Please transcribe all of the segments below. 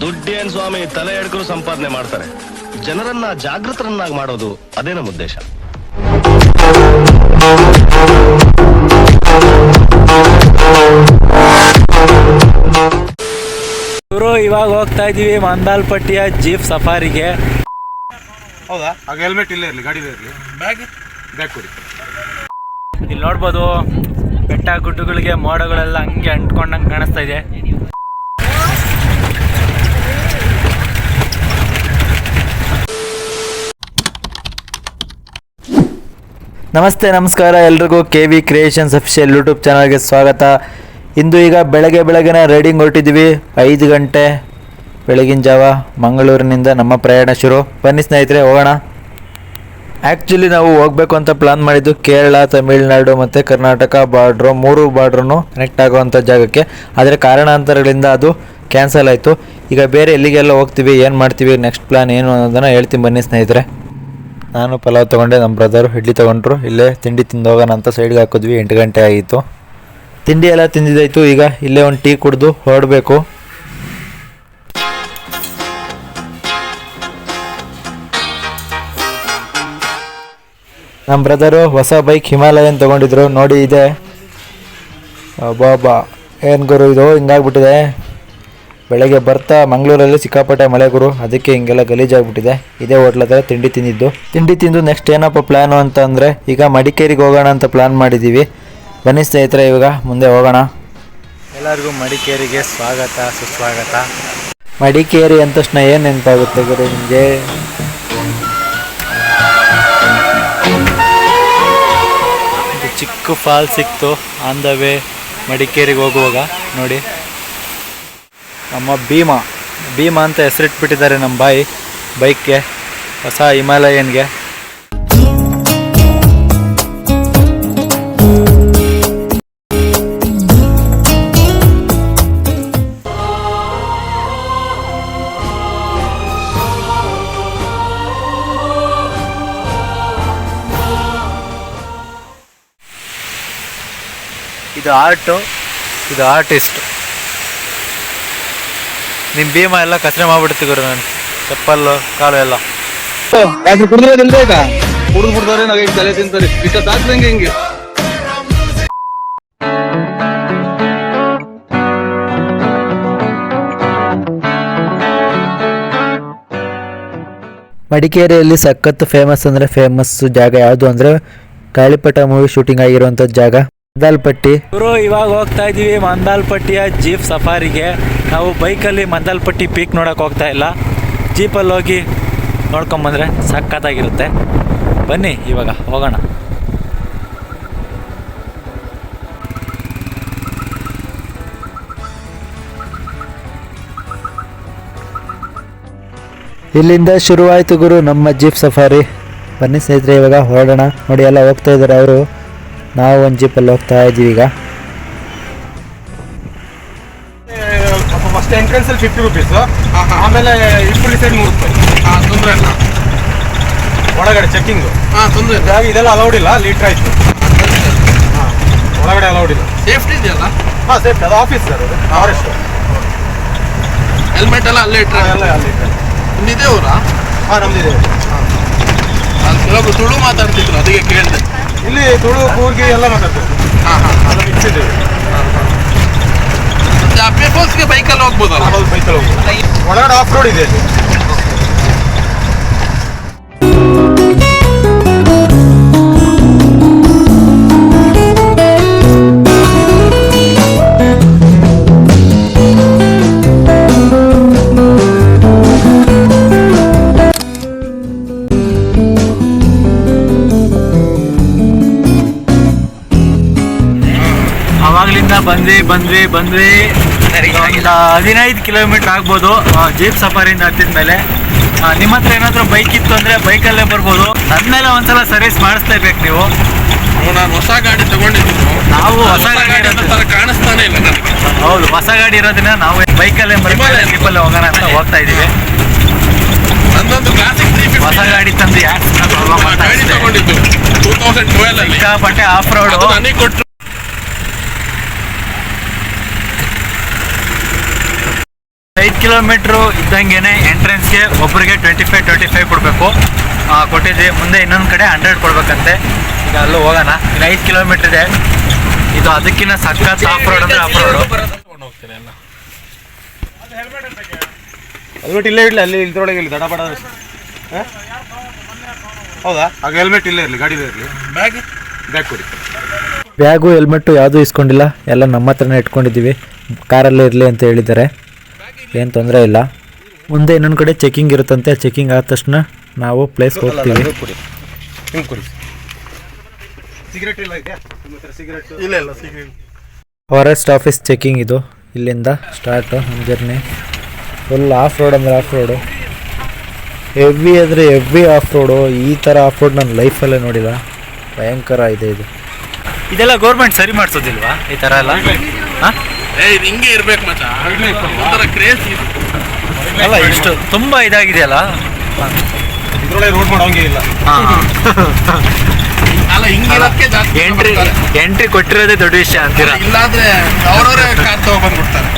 ದುಡ್ಡೇನ್ ಸ್ವಾಮಿ ತಲೆ ಎಡ್ಕರು ಸಂಪಾದನೆ ಮಾಡ್ತಾರೆ. ಜನರನ್ನ ಜಾಗೃತರನ್ನಾಗಿ ಮಾಡೋದು ಅದೇ ನಮ್ಮ ಉದ್ದೇಶ. ಇವರು ಇವಾಗ ಹೋಗ್ತಾ ಇದೀವಿ ಮಂದಾಲ್ಪಟ್ಟಿಯ ಜೀಪ್ ಸಫಾರಿಗೆ. ಹೌದಾ? ಆಗ ಹೆಲ್ಮೆಟ್ ಇಲ್ಲೇ ಇರಲಿ ಗಾಡಿ ಇರಲಿ. ಬ್ಯಾಗ್ ಬ್ಯಾಗ್ ಕೊಡಿ. ಇಲ್ಲಿ ನೋಡ್ಬೋದು ಬೆಟ್ಟ ಗುಡ್ಡಗಳಿಗೆ ಮೋಡಗಳೆಲ್ಲ ಹಂಗೆ ಅಂಟ್ಕೊಂಡಂಗೆ ಕಾಣಿಸ್ತಾ ಇದೆ. ನಮಸ್ತೆ, ನಮಸ್ಕಾರ. ಎಲ್ರಿಗೂ K V creations official YouTube ಚಾನಲ್ಗೆ ಸ್ವಾಗತ. ಇಂದು ಈಗ ಬೆಳಗ್ಗೆ ಬೆಳಗ್ಗೆನೇ ರೈಡಿಂಗ್ ಹೊರಟಿದ್ದೀವಿ. ಐದು ಗಂಟೆ ಬೆಳಗಿನ ಜಾವ ಮಂಗಳೂರಿನಿಂದ ನಮ್ಮ ಪ್ರಯಾಣ ಶುರು. ಬನ್ನಿ ಸ್ನೇಹಿತರೆ, ಹೋಗೋಣ. ಆ್ಯಕ್ಚುಲಿ ನಾವು ಹೋಗಬೇಕು ಅಂತ ಪ್ಲಾನ್ ಮಾಡಿದ್ದು ಕೇರಳ, ತಮಿಳುನಾಡು ಮತ್ತು ಕರ್ನಾಟಕ ಬಾರ್ಡ್ರು, ಮೂರು ಬಾರ್ಡ್ರೂ ಕನೆಕ್ಟ್ ಆಗುವಂಥ ಜಾಗಕ್ಕೆ. ಆದರೆ ಕಾರಣಾಂತರಗಳಿಂದ ಅದು ಕ್ಯಾನ್ಸಲ್ ಆಯಿತು. ಈಗ ಬೇರೆ ಎಲ್ಲಿಗೆಲ್ಲ ಹೋಗ್ತೀವಿ, ಏನು ಮಾಡ್ತೀವಿ ನೆಕ್ಸ್ಟ್ ಪ್ಲಾನ್ ಏನು ಅನ್ನೋದನ್ನು ಹೇಳ್ತೀನಿ ಬನ್ನಿ ಸ್ನೇಹಿತರೆ. ನಾನು ಪಲಾವ್ ತೊಗೊಂಡೆ ನಮ್ಮ ಬ್ರದರು ಇಡ್ಲಿ ತೊಗೊಂಡ್ರು. ಇಲ್ಲೇ ತಿಂಡಿ ತಿಂದು ಹೋಗೋಣ ಅಂತ ಸೈಡ್ಗೆ ಹಾಕಿದ್ವಿ, ಎಂಟು ಗಂಟೆ ಆಗಿತ್ತು ತಿಂಡಿ ಎಲ್ಲ ತಿಂದಿದ್ದಾಯಿತು, ಈಗ ಇಲ್ಲೇ ಒಂದು ಟೀ ಕುಡಿದು ಹೊರಡಬೇಕು. ನಮ್ಮ ಬ್ರದರು ಹೊಸ ಬೈಕ್ ಹಿಮಾಲಯನ್ ತೊಗೊಂಡಿದ್ರು, ನೋಡಿ ಇದೆ. ಬಾಬಾ ಏನು ಗುರು ಇದು? ಹಿಂಗಾಗ್ಬಿಟ್ಟಿದೆ. ಬೆಳಗ್ಗೆ ಬರ್ತಾ ಮಂಗಳೂರಲ್ಲಿ ಸಿಕ್ಕಾಪಟ್ಟೆ ಮಳೆ ಗುರು. ಅದಕ್ಕೆ ಹಿಂಗೆಲ್ಲ ಗಲೀಜಾಗ್ಬಿಟ್ಟಿದೆ. ಇದೇ ಹೋಟ್ಲ ಹತ್ರ ತಿಂಡಿ ತಿಂದಿದ್ದು. ತಿಂಡಿ ತಿಂದು ನೆಕ್ಸ್ಟ್ ಏನಪ್ಪ ಪ್ಲ್ಯಾನು ಅಂತ ಅಂದರೆ ಈಗ ಮಡಿಕೇರಿಗೆ ಹೋಗೋಣ ಅಂತ ಪ್ಲ್ಯಾನ್ ಮಾಡಿದ್ದೀವಿ ಬನ್ನಿ ಸ್ನೇಹಿತರೆ ಇವಾಗ ಮುಂದೆ ಹೋಗೋಣ. ಎಲ್ಲರಿಗೂ ಮಡಿಕೇರಿಗೆ ಸ್ವಾಗತ ಸುಸ್ವಾಗತ. ಮಡಿಕೇರಿ ಅಂದ ತಕ್ಷಣ ಏನು ನೆನಪಾಗುತ್ತೆ ಗುರು ನಿಮಗೆ? ಚಿಕ್ಕ ಫಾಲ್ ಸಿಕ್ತು. ಆನ್ ದ ವೇ ಮಡಿಕೇರಿಗೆ ಹೋಗುವಾಗ ನೋಡಿ. ನಮ್ಮ ಭೀಮ. ಭೀಮ ಅಂತ ಹೆಸರಿಟ್ಬಿಟ್ಟಿದ್ದಾರೆ ನಮ್ಮ ಬಾಯಿ ಬೈಕ್ಗೆ ಹೊಸ ಹಿಮಾಲಯನ್ಗೆ. ಇದು ಆರ್ಟು. ಇದು ಆರ್ಟಿಸ್ಟ್. ನಿಮ್ಮ ಭೀಮ ಎಲ್ಲ ಕಚರೆ ಮಾಡ್ಬಿಡ್ತೀವಿ ಗುರು ನಾನು. ಚಪ್ಪಲ್ಲು ಕಾಲು ಎಲ್ಲ. ಯಾಕೆ ಕುಡಿದ್ರದಿಲ್ದೇ ಈಗ ಕುಡಿದು ಬಿಡ್ತಾರೆ ನಾವ್ ಈಗ ತಲೆ ತಿಂತಾರೆ. ಇಷ್ಟ ಹಾಕ್ದಂಗೆ ಹಿಂಗೆ. ಮಡಿಕೇರಿಯಲ್ಲಿ ಸಖತ್ ಫೇಮಸ್ ಅಂದ್ರೆ ಫೇಮಸ್ ಜಾಗ ಯಾವುದು ಅಂದ್ರೆ ಕಾಳಿಪಟ ಮೂವಿ ಶೂಟಿಂಗ್ ಆಗಿರುವಂಥ ಜಾಗ. ಮಂದಾಲ್ಪಟ್ಟಿ. ಇವರು ಇವಾಗ ಹೋಗ್ತಾ ಇದೀವಿ ಮಂದಾಲ್ಪಟ್ಟಿಯ ಜೀಪ್ ಸಫಾರಿಗೆ. ನಾವು ಬೈಕಲ್ಲಿ ಮಂದಾಲ್ಪಟ್ಟಿ ಪೀಕ್ ನೋಡಕ್ ಹೋಗ್ತಾ ಇಲ್ಲ. ಜೀಪಲ್ಲಿ ಹೋಗಿ ನೋಡ್ಕೊಂಬಂದ್ರೆ ಸಖತ್ತಾಗಿರುತ್ತೆ. ಬನ್ನಿ ಇವಾಗ ಹೋಗೋಣ. ಇಲ್ಲಿಂದ ಶುರುವಾಯಿತು ಗುರು ನಮ್ಮ ಜೀಪ್ ಸಫಾರಿ. ಬನ್ನಿ ಸ್ನೇಹಿತರೆ ಇವಾಗ ಹೊರಡೋಣ. ನೋಡಿ ಎಲ್ಲ ಹೋಗ್ತಾ ಇದ್ದಾರೆ ಅವರು. ನಾವು ಒಂದು ಜೀಪಲ್ಲಿ ಹೋಗ್ತಾ ಇದ್ದೀವಿ ಈಗ. ಫಸ್ಟ್ ಎಂಟ್ರೆನ್ಸಲ್ಲಿ ಫಿಫ್ಟಿ ರುಪೀಸ್ ಆಮೇಲೆ ಇಷ್ಟು ಸೈಡ್ ನೂರು ರೂಪಾಯಿ. ತೊಂದರೆ ಇಲ್ಲ. ಒಳಗಡೆ ಚೆಕಿಂಗ್ ಹಾಂ ತೊಂದರೆ ಇಲ್ಲ. ಇದೆಲ್ಲ ಅಲೌಡ್ ಇಲ್ಲ ಲೀಟ್ರ್ ಆಯ್ತು. ಹಾಂ ಒಳಗಡೆ ಅಲೌಡ್ ಇಲ್ಲ. ಸೇಫ್ಟಿ ಇದೆಯಲ್ಲ? ಹಾಂ ಸೇಫ್ಟಿ ಅದು ಆಫೀಸ್ ಸರ್ ಅದು ಫಾರೆಸ್ಟ್ ಹೆಲ್ಮೆಟ್ ಎಲ್ಲ ಅಲ್ಲೇ ಇಟ್ಟರೆ ಎಲ್ಲ ಅಲ್ಲಿ ನಿಮ್ದಿದೆ ಅವರಾ ಹಾಂ ನಮ್ದಿದೆ. ಅಲ್ಲಿ ಕೆಲವೊಬ್ರು ತುಳು ಮಾತಾಡ್ತಿದ್ರು ಅದಕ್ಕೆ ಕೇಳಿದೆ. ಇಲ್ಲಿ ತುಳು ಕೂರ್ಗಿ ಎಲ್ಲ ಮಾತಾಡ್ತೀವಿ ಹಾಂ ಹಾಂ ಎಲ್ಲ ಮಿಕ್ಸ್ ಇದೆ ಪೇಪರ್ಸ್ಗೆ ಬೈಕಲ್ಲಿ ಹೋಗ್ಬೋದಲ್ಲ? ಹೌದು ಬೈಕಲ್ಲಿ ಹೋಗ್ಬೋದು. ಒಳಗಡೆ ಆಫ್ ರೋಡ್ ಇದೆ. ಬಂದ್ವಿ ಬಂದ್ವಿ ಬಂದ್ವಿ ಒಂದು ಹದಿನೈದು ಕಿಲೋಮೀಟರ್ ಆಗ್ಬೋದು ಜೀಪ್ ಸಫಾರಿಯಿಂದ ಹತ್ತಿದ ಮೇಲೆ ನಿಮ್ಮ ಹತ್ರ ಏನಾದರೂ ಬೈಕ್ ಇತ್ತು ಅಂದರೆ ಬೈಕಲ್ಲೇ ಬರ್ಬೋದು. ನನ್ನ ಮೇಲೆ ಒಂದ್ಸಲ ಸರ್ವಿಸ್ ಮಾಡಿಸ್ಲೇಬೇಕು ನೀವು. ನಾನು ಹೊಸ ಗಾಡಿ ತಗೊಂಡಿದ್ದೀನಿ. ನಾವು ಹೊಸ ಗಾಡಿ ಗಾಡಿ ಕಾಣಿಸ್ತಾನೆ ಇಲ್ಲ ನನಗೆ. ಹೌದು ಹೊಸ ಗಾಡಿ ಇರೋದನ್ನ ನಾವು ಬೈಕಲ್ಲೇ ಬರ್ಬೋದು ಟ್ರಿಪ್ಪಲ್ಲಿ ಹೋಗೋಣ ಅಂತ ಹೋಗ್ತಾ ಇದ್ದೀವಿ. ನಂದೊಂದು ಕ್ಲಾಸಿಕ್ ಹೊಸ ಗಾಡಿ ತಂದು ಯಾಕೆ ಗಾಡಿ ತಗೊಂಡಿದ್ದು ಟೂ ತೌಸಂಡ್ ಟ್ವೆಲ್ ಅಲ್ಲಿ. ಆಫ್ ರೋಡ್ ರೋಡು ನನಗೆ ಕೊಟ್ಟರು ಐದು ಕಿಲೋಮೀಟ್ರು ಇದ್ದಂಗೆ ಎಂಟ್ರೆನ್ಸ್ಗೆ ಒಬ್ಬರಿಗೆ ಟ್ವೆಂಟಿ ಫೈವ್ ಟ್ವೆಂಟಿ ಫೈವ್ ಕೊಡಬೇಕು. ಕೊಟ್ಟಿದ್ವಿ ಮುಂದೆ ಇನ್ನೊಂದು ಕಡೆ ಹಂಡ್ರೆಡ್ ಕೊಡಬೇಕಂತೆ. ಈಗ ಅಲ್ಲೂ ಹೋಗೋಣ. ಈಗ ಐದು ಕಿಲೋಮೀಟ್ರ್ ಇದೆ. ಇದು ಅದಕ್ಕಿಂತ ಸಖತ್ ಆಫ್ ರೋಡ್ ಅಂದರೆ ಆಫ್ ರೋಡು ಹೆಲ್ಮೆಟ್ ಇಲ್ಲೇ ಇರಲಿ. ಅಲ್ಲಿ ಇದ್ರೊಳಗೆ ಇಲ್ಲಿ ದಡ ಬಡ ಹ? ಹೌದಾ? ಆಗ ಹೆಲ್ಮೆಟ್ ಇಲ್ಲೇ ಇರಲಿ. ಗಾಡಿಲೇ ಇರಲಿ. ಬ್ಯಾಗ್ ಬ್ಯಾಗ್ ಕೊಡಿ. ಬ್ಯಾಗು ಹೆಲ್ಮೆಟ್ಟು ಯಾವುದೂ ಇಸ್ಕೊಂಡಿಲ್ಲ. ಎಲ್ಲ ನಮ್ಮ ಹತ್ರನೇ ಇಟ್ಕೊಂಡಿದ್ದೀವಿ. ಕಾರಲ್ಲೇ ಇರಲಿ ಅಂತ ಹೇಳಿದ್ದಾರೆ. ಏನು ತೊಂದರೆ ಇಲ್ಲ. ಮುಂದೆ ಇನ್ನೊಂದು ಕಡೆ ಚೆಕಿಂಗ್ ಇರುತ್ತಂತೆ. ಚೆಕಿಂಗ್ ಆದ ತಕ್ಷಣ ನಾವು ಪ್ಲೇಸ್ಗೆ ಹೋಗ್ತೀವಿ. ಕೊಡಿ. ಹಿಂಗೆ ಕೊಡಿ. ಸಿಗರೇಟ್ ಇಲ್ಲ ಇದೆಯಾ ನಿಮ್ಮ ಸಿಗರೇಟ್ ಇಲ್ಲ ಇಲ್ಲ ಸಿಗಿ. ಫಾರೆಸ್ಟ್ ಆಫೀಸ್ ಚೆಕಿಂಗ್ ಇದು. ಇಲ್ಲಿಂದ ಸ್ಟಾರ್ಟು ನಮ್ಮ ಜರ್ನಿ ಫುಲ್ ಆಫ್ ರೋಡ್ ಅಂದರೆ ಆಫ್ ರೋಡು ಹೆವಿ ಅಂದರೆ ಹೆವಿ ಆಫ್ ರೋಡು ಈ ಥರ ಆಫ್ ರೋಡ್ ನನ್ನ ಲೈಫಲ್ಲೇ ನೋಡಿಲ್ಲ. ಭಯಂಕರ ಇದೆ ಇದು. ಇದೆಲ್ಲ ಗೌರ್ಮೆಂಟ್ ಸರಿ ಮಾಡಿಸೋದಿಲ್ವಾ? ಈ ಥರ ಎಲ್ಲ? ಏ ಇದು ಹಿಂಗೆ ಇರ್ಬೇಕು ಮಚ್ಚ ಒಂಥರ ಕ್ರೇಜ್ ಇದು. ಅಲ್ಲ ಇಷ್ಟು ತುಂಬ ಇದಾಗಿದೆಯಲ್ಲ? ಇದ್ರೊಳಗೆ ರೋಡ್ ಮಾಡೋಂಗೆ ಇಲ್ಲ. ಅಲ್ಲ ಹಿಂಗಿರೋದಕ್ಕೆ ಜಾಸ್ತಿ ಎಂಟ್ರಿ ಎಂಟ್ರಿ ಕೊಟ್ಟಿರೋದೇ ದೊಡ್ಡ ವಿಷಯ ಅಂತೀರಾ? ಇಲ್ಲಾಂದ್ರೆ ಅವರವರೇ ಕಾರ್ ತಗೊಂಡ್ಬಂದ್ಬಿಡ್ತಾರೆ.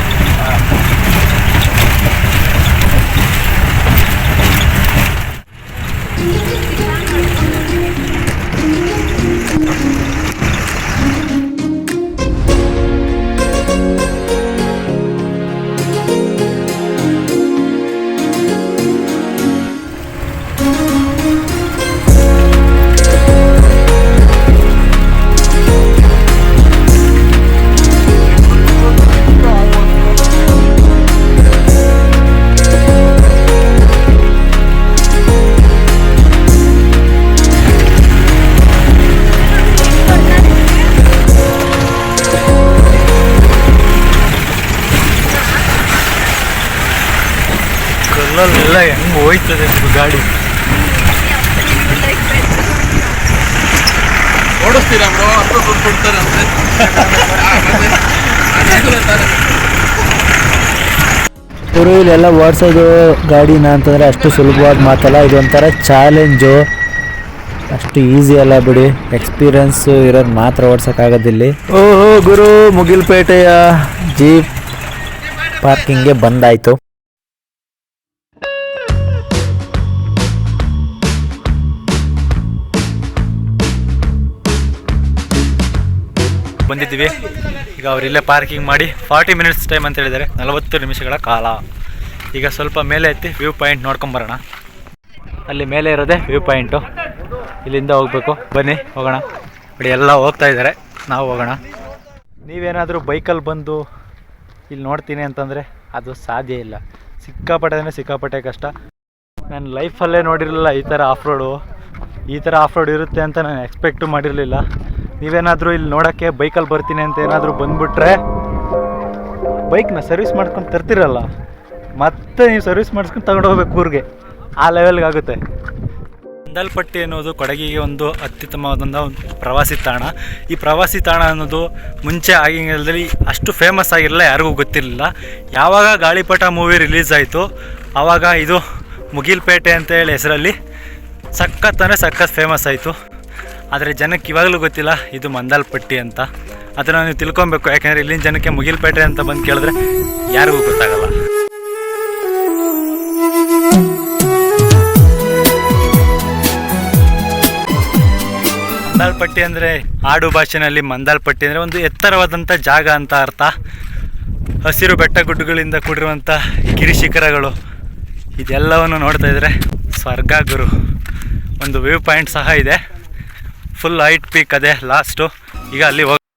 ಹೋಯ್ತದೆ ಗಾಡಿ. ಓಡಿಸ್ತೀರಾ ಬ್ರೋ? ದುಡ್ಡು ಕೊಡ್ತಾರೆ. ಇವರು ಇಲ್ಲೆಲ್ಲ ಓಡಿಸೋದು ಗಾಡಿನ ಅಂತಂದರೆ ಅಷ್ಟು ಸುಲಭವಾದ ಮಾತಲ್ಲ ಇದೊಂಥರ ಚಾಲೆಂಜು ಅಷ್ಟು ಈಸಿ ಅಲ್ಲ ಬಿಡಿ. ಎಕ್ಸ್ಪೀರಿಯನ್ಸ್ ಇರೋರು ಮಾತ್ರ ಓಡ್ಸೋಕ್ಕಾಗೋದಿಲ್ಲಿ. ಓಹೋ ಗುರು ಮುಗಿಲ್ಪೇಟೆಯ ಜೀಪ್ ಪಾರ್ಕಿಂಗ್ಗೆ ಬಂದಾಯಿತು. ಬಂದಿದ್ದೀವಿ. ಈಗ ಅವರಿಲ್ಲೇ ಪಾರ್ಕಿಂಗ್ ಮಾಡಿ ಫಾರ್ಟಿ ಮಿನಿಟ್ಸ್ ಟೈಮ್ ಅಂತ ಹೇಳಿದ್ದಾರೆ. ನಲವತ್ತು ನಿಮಿಷಗಳ ಕಾಲ. ಈಗ ಸ್ವಲ್ಪ ಮೇಲೆ ಎತ್ತಿ ವ್ಯೂ ಪಾಯಿಂಟ್ ನೋಡ್ಕೊಂಬರೋಣ ಅಲ್ಲಿ ಮೇಲೆ ಇರೋದೇ ವ್ಯೂ ಪಾಯಿಂಟು ಇಲ್ಲಿಂದ ಹೋಗಬೇಕು. ಬನ್ನಿ, ಹೋಗೋಣ. ಬಡಿ ಎಲ್ಲ ಹೋಗ್ತಾ ಇದ್ದಾರೆ. ನಾವು ಹೋಗೋಣ. ನೀವೇನಾದರೂ ಬೈಕಲ್ಲಿ ಬಂದು ಇಲ್ಲಿ ನೋಡ್ತೀನಿ ಅಂತಂದರೆ ಅದು ಸಾಧ್ಯ ಇಲ್ಲ. ಸಿಕ್ಕಾಪಟ್ಟೆ ಅಂದರೆ ಸಿಕ್ಕಾಪಟ್ಟೆ ಕಷ್ಟ. ನಾನು ಲೈಫಲ್ಲೇ ನೋಡಿರಲಿಲ್ಲ ಈ ಥರ ಆಫ್ ರೋಡು ಈ ಥರ ಆಫ್ ರೋಡ್ ಇರುತ್ತೆ ಅಂತ ನಾನು ಎಕ್ಸ್ಪೆಕ್ಟು ಮಾಡಿರಲಿಲ್ಲ. ನೀವೇನಾದರೂ ಇಲ್ಲಿ ನೋಡೋಕ್ಕೆ ಬೈಕಲ್ಲಿ ಬರ್ತೀನಿ ಅಂತ ಏನಾದರೂ ಬಂದುಬಿಟ್ರೆ ಬೈಕ್ನ ಸರ್ವಿಸ್ ಮಾಡ್ಕೊಂಡು ತರ್ತಿರಲ್ಲ, ಮತ್ತೆ ನೀವು ಸರ್ವಿಸ್ ಮಾಡಿಸ್ಕೊಂಡು ತಗೊಂಡು ಹೋಗ್ಬೇಕು ಊರಿಗೆ. ಆ ಲೆವೆಲ್ಗೆ ಆಗುತ್ತೆ ಅಂದಲ್ಪಟ್ಟಿ ಅನ್ನೋದು ಕೊಡಗಿಗೆ ಒಂದು ಅತ್ಯುತ್ತಮವಾದಂಥ ಒಂದು ಪ್ರವಾಸಿ ತಾಣ. ಈ ಪ್ರವಾಸಿ ತಾಣ ಅನ್ನೋದು ಮುಂಚೆ ಆಗಿನ ಕಾಲದಲ್ಲಿ ಅಷ್ಟು ಫೇಮಸ್ ಆಗಿರಲಿಲ್ಲ ಯಾರಿಗೂ ಗೊತ್ತಿರಲಿಲ್ಲ. ಯಾವಾಗ ಗಾಳಿಪಟ ಮೂವಿ ರಿಲೀಸ್ ಆಯಿತು ಆವಾಗ ಇದು ಮುಗಿಲ್ಪೇಟೆ ಅಂತೇಳಿ ಹೆಸರಲ್ಲಿ ಸಖತ್ ಅಂದರೆ ಸಖತ್ ಫೇಮಸ್ ಆಯಿತು. ಆದರೆ ಜನಕ್ಕೆ ಇವಾಗಲೂ ಗೊತ್ತಿಲ್ಲ ಇದು ಮಂದಲ್ಪಟ್ಟಿ ಅಂತ. ಅದನ್ನು ನೀವು ತಿಳ್ಕೊಬೇಕು, ಯಾಕೆಂದರೆ ಇಲ್ಲಿನ ಜನಕ್ಕೆ ಮುಗಿಲ್ಪೇಟೆ ಅಂತ ಬಂದು ಕೇಳಿದ್ರೆ ಯಾರಿಗೂ ಗೊತ್ತಾಗಲ್ಲ. ಮಂದಾಲ್ಪಟ್ಟಿ ಅಂದರೆ ಆಡು ಭಾಷೆನಲ್ಲಿ ಮಂದಾಲ್ಪಟ್ಟಿ ಅಂದರೆ ಒಂದು ಎತ್ತರವಾದಂಥ ಜಾಗ ಅಂತ ಅರ್ಥ. ಹಸಿರು ಬೆಟ್ಟ ಗುಡ್ಡಗಳಿಂದ ಕೂಡಿರುವಂಥ ಗಿರಿಶಿಖರಗಳು ಇದೆಲ್ಲವನ್ನು ನೋಡ್ತಾ ಇದ್ರೆ ಸ್ವರ್ಗ ಗುರು. ಒಂದು ವ್ಯೂ ಪಾಯಿಂಟ್ ಸಹ ಇದೆ. ಫುಲ್ ಹೈಟ್ ಪೀಕ್ ಅದೇ ಲಾಸ್ಟು ಈಗ ಅಲ್ಲಿ ಹೋಗಿ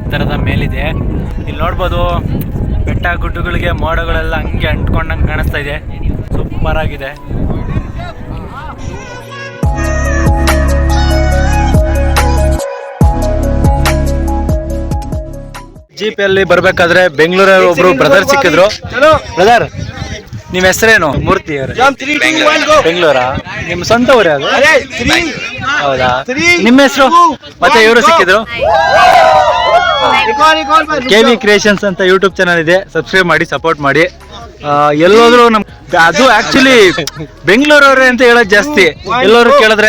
ಎತ್ತರದ ಮೇಲಿದೆ. ಇಲ್ಲಿ ನೋಡ್ಬೋದು ಬೆಟ್ಟ ಗುಡ್ಡಗಳಿಗೆ ಮೋಡಗಳೆಲ್ಲ ಹಂಗೆ ಅಂಟ್ಕೊಂಡಂಗೆ ಕಾಣಿಸ್ತಾ ಇದೆ. ಸೂಪರ್ ಆಗಿದೆ. ಜೀಪ್ ಅಲ್ಲಿ ಬರ್ಬೇಕಾದ್ರೆ ಬೆಂಗಳೂರಲ್ಲಿ ಒಬ್ರು ಬ್ರದರ್ ಸಿಕ್ಕಿದ್ರು. ಬ್ರದರ್ ನಿಮ್ ಹೆಸರೇನು? ಮೂರ್ತಿ ಬೆಂಗಳೂರ ಬೆಂಗಳೂರಾ? ನಿಮ್ ಸ್ವಂತ ಊರೇ ಅದು? ಹೌದಾ? ನಿಮ್ಮ ಹೆಸರು? ಮತ್ತೆ ಇವರು ಸಿಕ್ಕಿದ್ರು? ಕೆ ವಿ ಕ್ರಿಯೇಷನ್ಸ್ ಅಂತ ಯೂಟ್ಯೂಬ್ ಚಾನಲ್ ಇದೆ. ಸಬ್ಸ್ಕ್ರೈಬ್ ಮಾಡಿ ಸಪೋರ್ಟ್ ಮಾಡಿ. ಆ, ಎಲ್ಲೋದ್ರು ನಮ್ ಅದು ಆಕ್ಚುಲಿ ಬೆಂಗಳೂರವ್ರೆ ಅಂತ ಹೇಳೋದ್ ಜಾಸ್ತಿ. ಎಲ್ಲರೂ ಕೇಳಿದ್ರೆ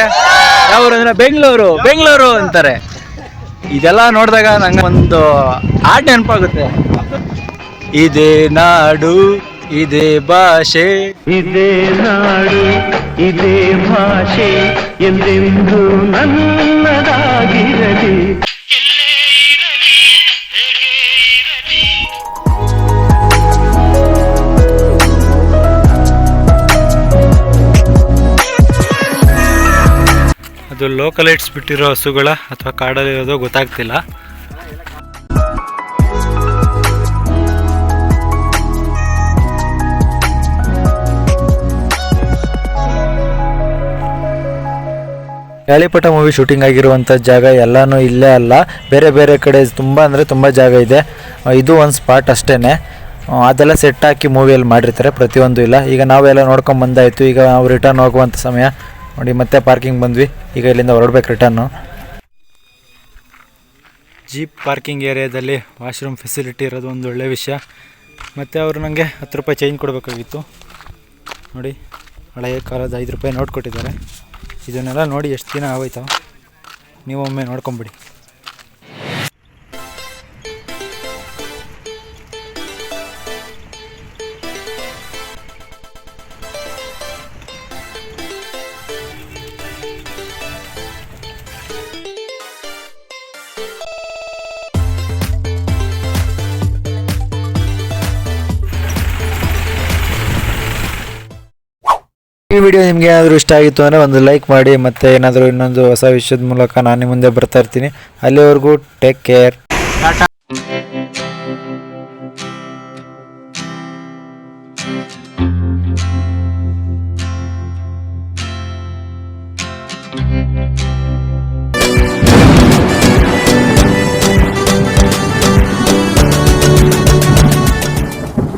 ಯಾವರು ಅಂದ್ರೆ ಬೆಂಗಳೂರು ಬೆಂಗಳೂರು ಅಂತಾರೆ. ಇದೆಲ್ಲ ನೋಡಿದಾಗ ನಂಗೆ ಒಂದು ಆಟ ನೆನಪಾಗುತ್ತೆ. ಇದೇ ನಾಡು ಇದೇ ಭಾಷೆ. ಇದೇ ನಾಡು ಇದೇ ಭಾಷೆ ಎಂದೆಂದು ನನ್ನದಾಗಿರಲಿ. ಅದು ಲೋಕಲೈಟ್ಸ್ ಬಿಟ್ಟಿರೋ ಹಸುಗಳ ಅಥವಾ ಕಾಡಲ್ಲಿರೋದು ಗೊತ್ತಾಗ್ತಿಲ್ಲ. ಗಾಳಿಪಟ ಮೂವಿ ಶೂಟಿಂಗ್ ಆಗಿರುವಂಥ ಜಾಗ ಎಲ್ಲಾನು ಇಲ್ಲೇ ಅಲ್ಲ. ಬೇರೆ ಬೇರೆ ಕಡೆ ತುಂಬ ಅಂದರೆ ತುಂಬ ಜಾಗ ಇದೆ. ಇದು ಒಂದು ಸ್ಪಾಟ್ ಅಷ್ಟೇ ಅದೆಲ್ಲ ಸೆಟ್ ಹಾಕಿ ಮೂವಿಯಲ್ಲಿ ಮಾಡಿರ್ತಾರೆ, ಪ್ರತಿಯೊಂದು ಇಲ್ಲ. ಈಗ ನಾವೆಲ್ಲ ನೋಡ್ಕೊಂಡು ಬಂದಾಯಿತು. ಈಗ ನಾವು ರಿಟರ್ನ್ ಹೋಗುವಂಥ ಸಮಯ ನೋಡಿ, ಮತ್ತೆ ಪಾರ್ಕಿಂಗ್ ಬಂದ್ವಿ. ಈಗ ಇಲ್ಲಿಂದ ಹೊರಡ್ಬೇಕು ರಿಟರ್ನು ಜೀಪ್ ಪಾರ್ಕಿಂಗ್ ಏರಿಯಾದಲ್ಲಿ ವಾಶ್ರೂಮ್ ಫೆಸಿಲಿಟಿ ಇರೋದು ಒಂದು ಒಳ್ಳೆಯ ವಿಷಯ. ಮತ್ತು ಅವರು ನನಗೆ ಹತ್ತು ರೂಪಾಯಿ ಚೇಂಜ್ ಕೊಡಬೇಕಾಗಿತ್ತು. ನೋಡಿ, ಹಳೆಯ ಕಾಲದ ಐದು ರೂಪಾಯಿ ನೋಟ್ ಕೊಟ್ಟಿದ್ದಾರೆ. ಇದನ್ನೆಲ್ಲ ನೋಡಿ ಎಷ್ಟು ದಿನ ಆಗೋಯ್ತು. ನೀವೊಮ್ಮೆ ನೋಡ್ಕೊಂಬಿಡಿ. ಈ ವಿಡಿಯೋ ನಿಮಗೆ ಏನಾದರೂ ಇಷ್ಟ ಆಗಿತ್ತು ಅಂದರೆ ಒಂದು ಲೈಕ್ ಮಾಡಿ ಮತ್ತು ಏನಾದರೂ ಇನ್ನೊಂದು ಹೊಸ ವಿಷಯದ ಮೂಲಕ ನಾನು ನಿಮ್ಮ ಮುಂದೆ ಬರ್ತಾ ಇರ್ತೀನಿ. ಅಲ್ಲಿವರೆಗೂ ಟೇಕ್ ಕೇರ್ ಟಾಟಾ